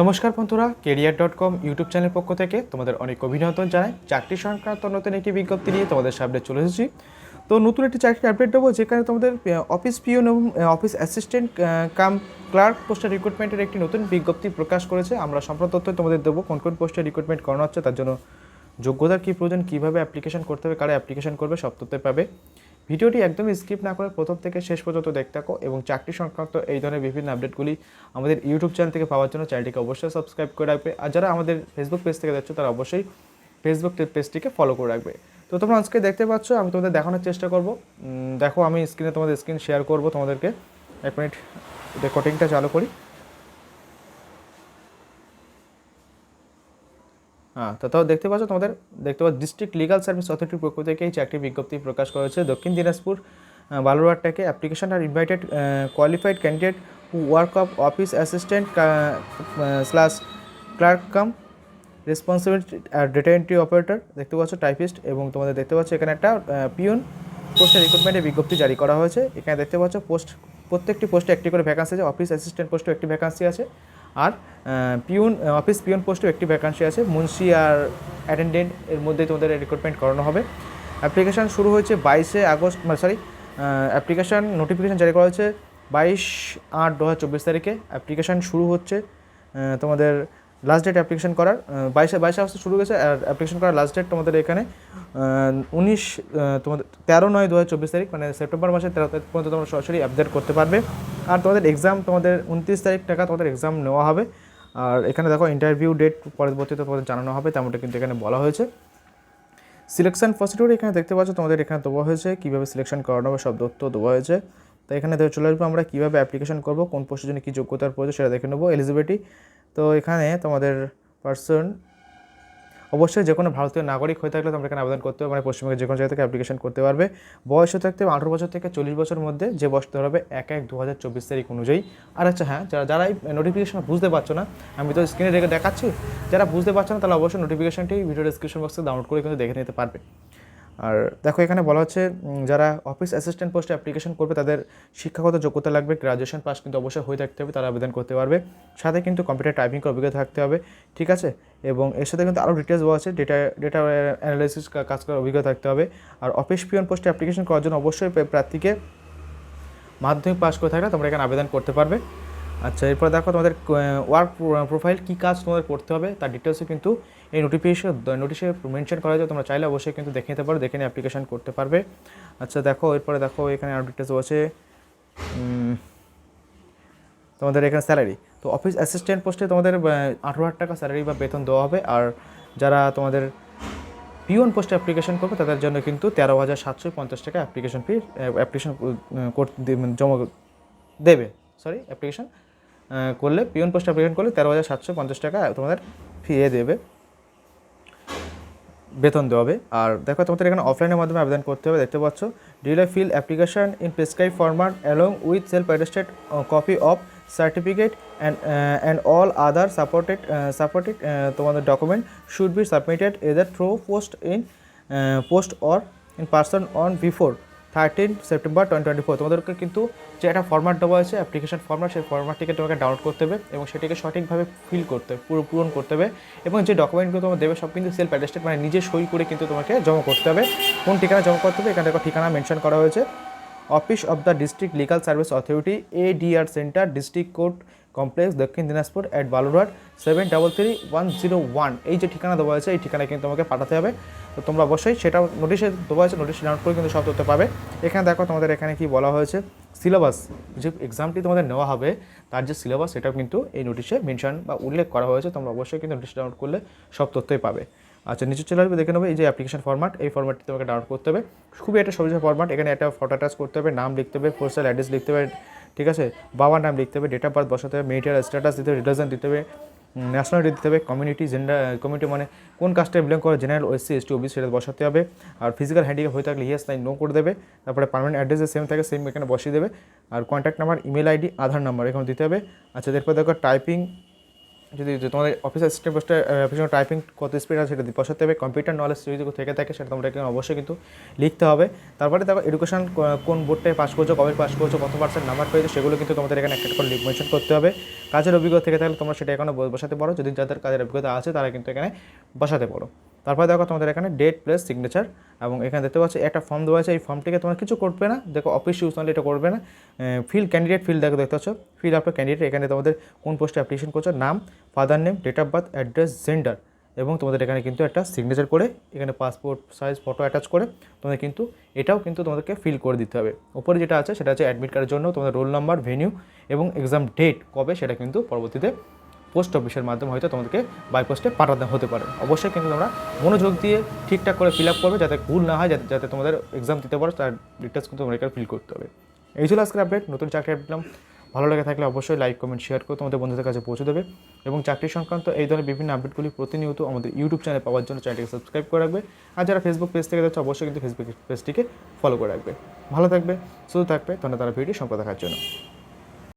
নমস্কার বন্ধুরা, career dot com YouTube channel পক্ষ থেকে তোমাদের অনেক অভিনন্দন জানাই। চাকরি সংক্রান্ত নতুন একটি বিজ্ঞপ্তি নিয়ে তোমাদের সামনে চলে এসেছি। তো নতুন একটি চাকরির আপডেট দেবো, যেখানে তোমাদের অফিস পিওন এবং অফিস অ্যাসিস্ট্যান্ট কাম ক্লার্ক পোস্টের রিক্রুটমেন্টের একটি নতুন বিজ্ঞপ্তি প্রকাশ করেছে। আমরা সম্পূর্ণ তথ্য তোমাদের দেবো, কোন কোন পোস্টে রিক্রুটমেন্ট করানো হচ্ছে, তার জন্য যোগ্যতার কী প্রয়োজন, কীভাবে অ্যাপ্লিকেশন করতে হবে, কারা অ্যাপ্লিকেশন করবে, সব তথ্য পাবে। ভিডিওটি একদমই স্কিপ না করে প্রথম থেকে শেষ পর্যন্ত দেখতে থাকো এবং চাকরি সংক্রান্ত এই ধরনের বিভিন্ন আপডেটগুলি আমাদের ইউটিউব চ্যানেল থেকে পাওয়ার জন্য চ্যানেলটিকে অবশ্যই সাবস্ক্রাইব করে রাখবে। আর যারা আমাদের ফেসবুক পেজ থেকে দেখছ, তারা অবশ্যই ফেসবুক পেজটিকে ফলো করে রাখবে। তো তোমরা আজকে দেখতে পাচ্ছ, আমি তোমাদের দেখানোর চেষ্টা করব। দেখো, আমি স্ক্রিনে তোমাদের স্ক্রিন শেয়ার করব তোমাদেরকে। এক মিনিট রেকর্ডিংটা চালু করি। হ্যাঁ তো তাও দেখতে পাচ্ছ তোমাদের, দেখতে পাচ্ছ ডিস্ট্রিক্ট লিগাল সার্ভিস অথরিটির পক্ষ থেকে এই চাকরি বিজ্ঞপ্তি প্রকাশ করা হয়েছে। দক্ষিণ Dinajpur বালুরহাটটাকে application are invited qualified candidate who work of office assistant slash clerk cum responsibility or data entry operator দেখতে পাচ্ছ টাইপিস্ট এবং তোমাদের দেখতে পাচ্ছ এখানে একটা পিওন পোস্টের রিক্রুটমেন্টের বিজ্ঞপ্তি জারি করা হয়েছে। এখানে দেখতে পাচ্ছ পোস্ট, প্রত্যেকটি পোস্টে একটি করে ভ্যাকান্সি আছে অফিস অ্যাসিস্ট্যান্ট পোস্টেও একটি ভ্যাকান্সি আছে। আর পিউন অফিস পিউন পোস্টেও একটি ভ্যাকান্সি আছে। মুন্সি আর অ্যাটেন্ডেন্ট এর মধ্যে তোমাদের রিক্রুটমেন্ট করানো হবে। অ্যাপ্লিকেশান শুরু হয়েছে বাইশে আগস্ট মানে সরি অ্যাপ্লিকেশান নোটিফিকেশান জারি করা হয়েছে বাইশ আট দু হাজার চব্বিশ তারিখে। অ্যাপ্লিকেশান শুরু হচ্ছে তোমাদের লাস্ট ডেট অ্যাপ্লিকেশন করার বাইশে বাইশে আগস্ট শুরু হয়েছে আর অ্যাপ্লিকেশন করার লাস্ট ডেট তোমাদের এখানে উনিশ তোমাদের তেরো নয় দু হাজার চব্বিশ তারিখ মানে সেপ্টেম্বর মাসের তেরো তারিখ পর্যন্ত তোমরা সরাসরি আপডেট করতে পারবে। আর তোমাদের এক্সাম তোমাদের উনত্রিশ তারিখ টাকা তোমাদের এক্সাম নেওয়া হবে। আর এখানে দেখো ইন্টারভিউ ডেট পরবর্তীতে তোমাদের জানানো হবে, তেমনটা কিন্তু এখানে বলা হয়েছে। সিলেকশন প্রসিডিউর এখানে দেখতে পাচ্ছ, তোমাদের এখানে দেওয়া হয়েছে, কীভাবে সিলেকশন করানো হবে, সব তথ্য দেওয়া হয়েছে। তো এখানে চলে আসব আমরা, কীভাবে অ্যাপ্লিকেশন করব, কোন পোস্টের জন্য কী যোগ্যতার প্রয়োজন সেটা দেখে নেব এলিজিবিলিটি তো এখানে তোমাদের পার্সন অবশ্যই যে কোনো ভারতীয় নাগরিক হয়ে থাকলে তোমরা এখানে আবেদন করতে পারবে। মানে পশ্চিমবঙ্গের যে কোনো জায়গা থেকে অ্যাপ্লিকেশন করতে পারবে। বয়স হতে থাকতে আঠারো বছর থেকে চল্লিশ বছর মধ্যে যে বয়স ধরা হবে এক এক দু হাজার চব্বিশ তারিখ অনুযায়ী। আর আচ্ছা হ্যাঁ যারা যারা এই নোটিফিকেশন বুঝতে পারছ না, আমি তো স্ক্রিনে রেখে দেখাচ্ছি। যারা বুঝতে পারছ না, তাহলে অবশ্যই নোটিফিকেশনটি ভিডিও ডিসক্রিপশন বক্সে ডাউনলোড করে কিন্তু দেখে নিতে পারবে। আর দেখো এখানে বলা হচ্ছে যারা অফিস অ্যাসিস্ট্যান্ট পোস্টে অ্যাপ্লিকেশন করবে, তাদের শিক্ষাগত যোগ্যতা লাগবে গ্রাজুয়েশন পাস কিন্তু অবশ্যই হয়ে থাকতে হবে, তারা আবেদন করতে পারবে। সাথে কিন্তু কম্পিউটার টাইপিং অভিজ্ঞতা থাকতে হবে, ঠিক আছে? এবং এর সাথে কিন্তু আরও ডিটেলস দেওয়া আছে ডেটা ডেটা অ্যানালাইসিস কাজ করার অভিজ্ঞতা থাকতে হবে। আর অফিস পিয়ন পোস্টে অ্যাপ্লিকেশন করার জন্য অবশ্যই প্রার্থীকে মাধ্যমিক পাস করে থাকলে তোমরা এখানে আবেদন করতে পারবে। আচ্ছা এরপর দেখো তোমাদের ওয়ার্ক প্রোফাইল কী কাজ তোমাদের করতে হবে, তার ডিটেলসে কিন্তু এই নোটিফিকেশন নোটিশে মেনশন করা যায়, তোমরা চাইলে অবশ্যই কিন্তু দেখে নিতে পারো, দেখে নিয়ে অ্যাপ্লিকেশন করতে পারবে। আচ্ছা দেখো, এরপরে দেখো, এখানে আরও ডিটেলস আছে। তোমাদের এখানে স্যালারি তো অফিস অ্যাসিস্ট্যান্ট পোস্টে তোমাদের আঠেরো হাজার টাকা স্যালারি বা বেতন দেওয়া হবে, আর যারা তোমাদের পিওন পোস্টে অ্যাপ্লিকেশন করবে, তাদের জন্য কিন্তু তেরো হাজার সাতশো পঞ্চাশ টাকা অ্যাপ্লিকেশন ফি অ্যাপ্লিকেশন জমা দেবে। সরি অ্যাপ্লিকেশন করলে, পিওন পোস্ট অ্যাপ্লিকেশন করলে তেরো হাজার সাতশো পঞ্চাশ টাকা তোমাদের ফি দেবে। বেতন দেওয়া হবে। আর দেখো, তোমাদের এখানে অফলাইনের মাধ্যমে আবেদন করতে হবে। দেখতে পাচ্ছ dealer fill application in prescribed format along with self attested copy of certificate and and all other supported supported তোমাদের document should be submitted either through post in post or in person on before thirteen September twenty twenty four তোমাদেরকে কিন্তু যে একটা format দেওয়া হয়েছে application format সেই ফর্ম্যাটটিকে তোমাকে download করতে হবে এবং সেটিকে সঠিকভাবে ফিল করতে পুরো পূরণ করতে হবে এবং যে ডকুমেন্টগুলো তোমার দেবে, সব কিন্তু সেলফ অ্যাটেস্টেড মানে নিজে সই করে কিন্তু তোমাকে জমা করতে হবে। কোন ঠিকানা জমা করতে হবে? এখানে ঠিকানা মেনশন করা হয়েছে। Office of the district legal service authority ADR centre district court complex Dakshin Dinajpur at Balurghat seven double three one zero one এই যে ঠিকানা দেওয়া আছে এই ঠিকানায় কিন্তু তোমাকে পাঠাতে হবে। তো তোমরা অবশ্যই সেটা নোটিশে দেওয়া আছে নোটিশ ডাউনলোড করে কিন্তু সব তথ্য পাবে। এখানে দেখো তোমাদের এখানে কি বলা হয়েছে সিলেবাস যে এক্সামটি তোমাদের নেওয়া হবে, তার যে সিলেবাস সেটাও কিন্তু এই নোটিশে মেনশন বা উল্লেখ করা হয়েছে। তোমরা অবশ্যই কিন্তু নোটিশ ডাউনলোড করলে সব তথ্যই পাবে। আচ্ছা নিচে চলে আসবে, দেখে নেবে এই যে অ্যাপ্লিকেশন ফরম্যাট এই ফরম্যাটটি তোমাকে ডাউনলোড করতে হবে। খুবই একটা সহজ ফরম্যাট এখানে একটা ফটো অ্যাটাচ করতে হবে, নাম লিখতে হবে পোস্টাল অ্যাড্রেস লিখতে হবে ঠিক আছে? বাবার নাম লিখতে হবে ডেট অফ বার্থ বসাতে হবে মেরিটাল স্ট্যাটাস দিতে হবে রিলিজন দিতে হবে ন্যাশনালিটি দিতে হবে কমিউনিটি জেন্ডার কমিউনিটি মানে কোন কাস্টে বিলং করে জেনারেল ওএসসি এসটি ওবি সেটা বসাতে হবে। আর ফিজিক্যাল হ্যান্ডিক্যাপ হয়ে থাকলে ইয়েস নাই নো করে দেবে। তারপরে পারমানেন্ট অ্যাড্রেসে সেম থাকে সেম এখানে বসিয়ে দেবে। আর contact number email ID Aadhaar number এখানে দিতে হবে। আচ্ছা এরপর দেখো টাইপিং যদি তোমাদের অফিস অ্যাসিস্ট্যান্ট পোস্টে অফিসের টাইপিং কত স্পিড আছে সেটা বসাতে হবে কম্পিউটার নলেজ যদি থেকে থাকে সেটা তোমরা এখানে অবশ্যই কিন্তু লিখতে হবে। তারপরে দেখো এডুকেশন কোন বোর্ডটায় পাস করছ, কবে পাস করছ, কত পার্সেন্ট নাম্বার পেয়েছ, সেগুলো কিন্তু তোমাদের এখানে একটা করে মেনশন করতে হবে। কাজের অভিজ্ঞতা থেকে থাকলে তোমরা সেটা এখানে বসাতে পারো। যদি যাদের কাজের অভিজ্ঞতা আছে, তারা কিন্তু এখানে বসাতে পারো। তারপরে দেখো তোমাদের এখানে ডেট প্লেস সিগনেচার এবং এখানে দেখতে পাচ্ছ একটা ফর্ম দেওয়া আছে। এই ফর্মটিকে তোমার কিছু করবে না। দেখো অফিস ইউজ নাহলে এটা করবে না। ফিল ক্যান্ডিডেট ফিল দেখো, দেখতে পাচ্ছ? ফিল আফটার ক্যান্ডিডেট এখানে তোমাদের কোন পোস্টে অ্যাপ্লিকেশন করছ? নাম father name date of birth address gender এবং তোমাদের এখানে কিন্তু একটা সিগনেচার করে, এখানে পাসপোর্ট সাইজ ফটো অ্যাটাচ করে তোমাদের কিন্তু এটাও কিন্তু তোমাদেরকে ফিল করে দিতে হবে। ওপরে যেটা আছে সেটা হচ্ছে অ্যাডমিট কার্ডের জন্য তোমাদের রোল নাম্বার ভেনিউ এবং এক্সাম ডেট কবে সেটা কিন্তু পরবর্তীতে পোস্ট অফিসের মাধ্যমে হয়তো তোমাদেরকে বাই পোস্টে পাঠাতে হতে পারে। অবশ্যই কিন্তু তোমরা মনোযোগ দিয়ে ঠিকঠাক করে ফিল আপ করবে, যাতে ভুল না হয়, যাতে যাতে তোমাদের এক্সাম দিতে পারো, তার ডিটেলস কিন্তু এখানে ফিল করতে হবে। এই ছিল আজকের আপডেট নতুন চাকরি আপডেট ভালো লেগে থাকলে অবশ্যই লাইক কমেন্ট শেয়ার করে তোমাদের বন্ধুদের কাছে পৌঁছে দেবে। এবং চাকরি সংক্রান্ত এই ধরনের বিভিন্ন আপডেটগুলি প্রতিনিয়ত আমাদের ইউটিউব চ্যানেল পাওয়ার জন্য চ্যানেলটিকে সাবস্ক্রাইব করে রাখবে। আর যারা ফেসবুক পেজ থেকে যাচ্ছে অবশ্যই কিন্তু ফেসবুক পেজটিকে ফলো করে রাখবে। ভালো থাকবে শুধু থাকবে তোমরা তারা ভিডিও সম্পর্ক দেখার জন্য।